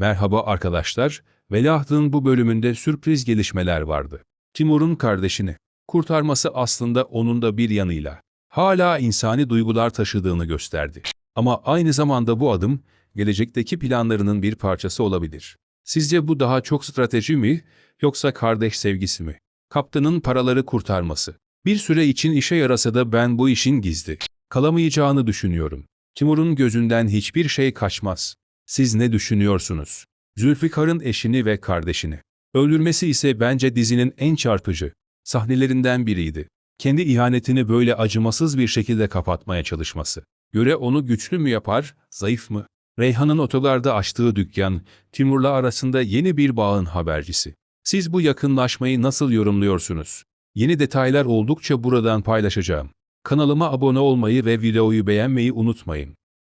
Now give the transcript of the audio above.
Merhaba arkadaşlar, Veliahtın bu bölümünde sürpriz gelişmeler vardı. Timur'un kardeşini kurtarması aslında onun da bir yanıyla hala insani duygular taşıdığını gösterdi. Ama aynı zamanda bu adım gelecekteki planlarının bir parçası olabilir. Sizce bu daha çok strateji mi yoksa kardeş sevgisi mi? Kaptanın paraları kurtarması. Bir süre için işe yarasa da ben bu işin gizli kalamayacağını düşünüyorum. Timur'un gözünden hiçbir şey kaçmaz. Siz ne düşünüyorsunuz? Zülfikar'ın eşini ve kardeşini. Öldürmesi ise bence dizinin en çarpıcı sahnelerinden biriydi. Kendi ihanetini böyle acımasız bir şekilde kapatmaya çalışması. Göre onu güçlü mü yapar, zayıf mı? Reyhan'ın otogarda açtığı dükkan, Timur'la arasında yeni bir bağın habercisi. Siz bu yakınlaşmayı nasıl yorumluyorsunuz? Yeni detaylar oldukça buradan paylaşacağım. Kanalıma abone olmayı ve videoyu beğenmeyi unutmayın.